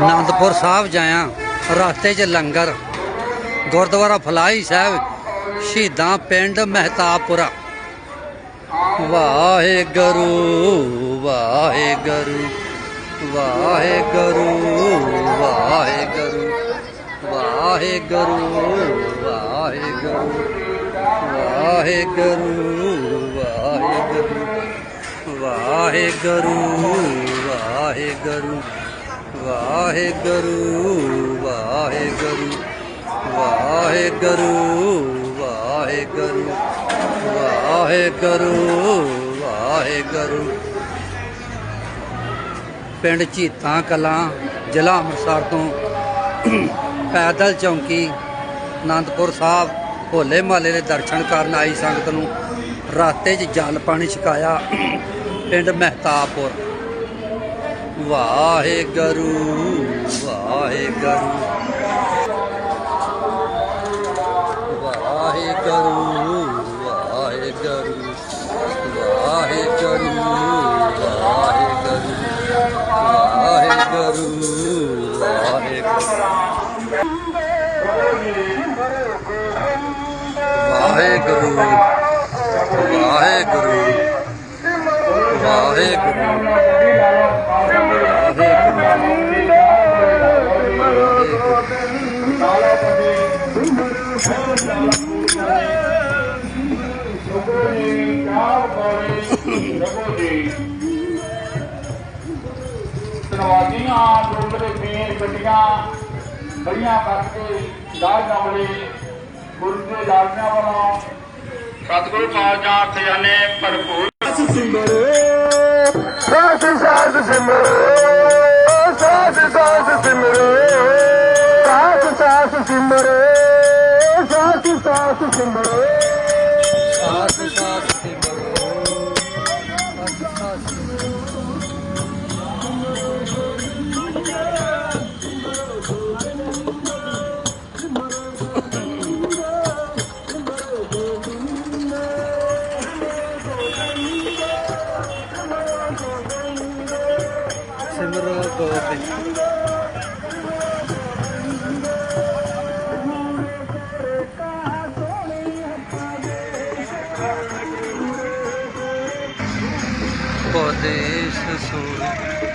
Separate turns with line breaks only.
ਆਨੰਦਪੁਰ ਸਾਹਿਬ ਜਾਇਆ, ਰਸਤੇ 'ਚ ਲੰਗਰ, ਗੁਰਦੁਆਰਾ ਫਲਾਈ ਸਾਹਿਬ, ਸ਼ਹੀਦਾਂ ਪਿੰਡ ਮਹਿਤਾਬਪੁਰਾ ਵਾਹਿਗੁਰੂ ਵਾਹਿਗੁਰੂ ਵਾਹਿਗੁਰੂ ਵਾਹਿਗੁਰੂ ਵਾਹਿਗੁਰੂ ਵਾਹਿਗੁਰੂ ਵਾਹਿਗੁਰੂ ਵਾਹਿਗੁਰੂ ਵਾਹਿਗੁਰੂ ਵਾਹਿਗੁਰੂ ਵਾਹਿਗੁਰੂ ਵਾਹਿਗੁਰੂ ਵਾਹਿਗੁਰੂ ਵਾਹਿਗੁਰੂ ਵਾਹਿਗੁਰੂ। ਵਾਹਿਗੁਰੂ ਪਿੰਡ ਝੀਤਾਂ ਕਲਾਂ, ਜ਼ਿਲ੍ਹਾ ਅੰਮ੍ਰਿਤਸਰ ਤੋਂ ਪੈਦਲ ਚੌਂਕੀ ਆਨੰਦਪੁਰ ਸਾਹਿਬ, ਭੋਲੇ ਮਹੱਲੇ ਦੇ ਦਰਸ਼ਨ ਕਰਨ ਆਈ ਸੰਗਤ ਨੂੰ, ਰਾਤੇ 'ਚ ਜਲ ਪਾਣੀ ਛਕਾਇਆ। ਪਿੰਡ ਮਹਿਤਾਪੁਰ। ਵਾਹਿਗੁਰੂ ਵਾਹਿਗੁਰੂ। ਵਾਹਿਗੁਰੂ ਵਾਹਿਗੁਰੂ ਵਾਹਿਗੁਰੂ ਵਾਹਿਗੁਰੂ ਵਾਹਿਗੁਰੂ ਵਾਹਿਗੁਰੂ। ਵਾਹਿਗੁਰੂ
ਹਰੇ ਗੁਰੂ ਹਰੇ ਬੜੀਆਂ ਕਰਕੇ ਦਾਲ ਗਮਲੇ ਗੁਰਦੇ ਲਾਲਨਾ ਵਾਲਾ ਸਤਿਗੁਰੂ ਸਾਹਿਬ ਜਾਂ ਖਜ਼ਾਨੇ ਭਰਪੂਰ
ਸਿਮਰੇ
శాసిస్తుంబడు సాసు శాసిస్తుంబడు Simra Govind. de ese sol.